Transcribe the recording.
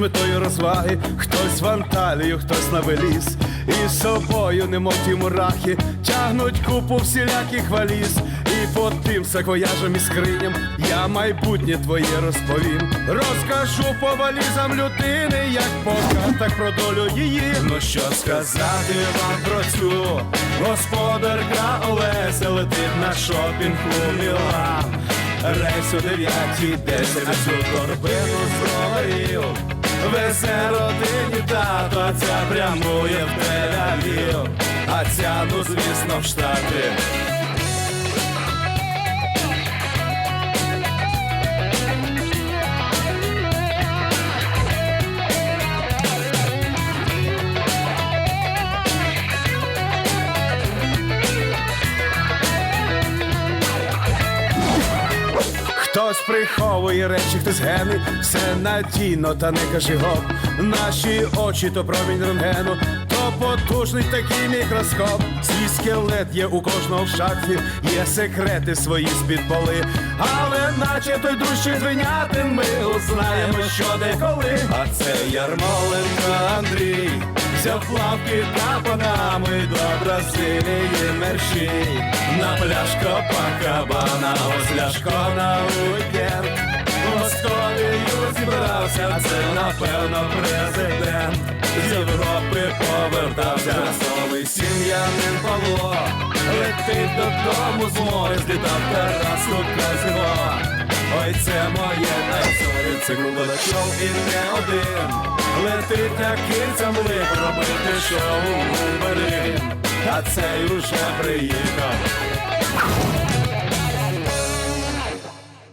метою розваги, хтось в Анталію, хтось на Веліс. І з собою, немов ті мурахи, тягнуть купу всіляких валіз. І по тим саквояжам і скриням я майбутнє твоє розповім. Розкажу по валізам людини, як по картах про долю її. Ну що сказати вам про цю господарка Олеся летить на шопінг у Мілан. Рейс у дев'ятій десять на цю торбину з доларів. Везе родині тато, ця прямує в Тель-Авів. А ця, ну звісно, в Штати. Хтось приховує речі, хтось гени, все надійно, та не кажи гоп. Наші очі то промінь рентгену, то потужний такий мікроскоп. Свій скелет є у кожного в шафі, є секрети свої з-під поли. Але наче той дужчий звиняти, ми узнаємо, що де коли. А це Ярмоленко Андрій. Взяв плавки та панами Бразилії мерщій. На пляж Копакабана, ось ляшко на уікенд Московію зібрався, це напевно президент. З Європи повертався Новий сім'янин Павло. Летить додому з моря, злітав Тарас у казино Ой, це моє найсорі, це Кулачов і не один. Летить на кільцям лип робити шоу у Берлін А цей уже приїхав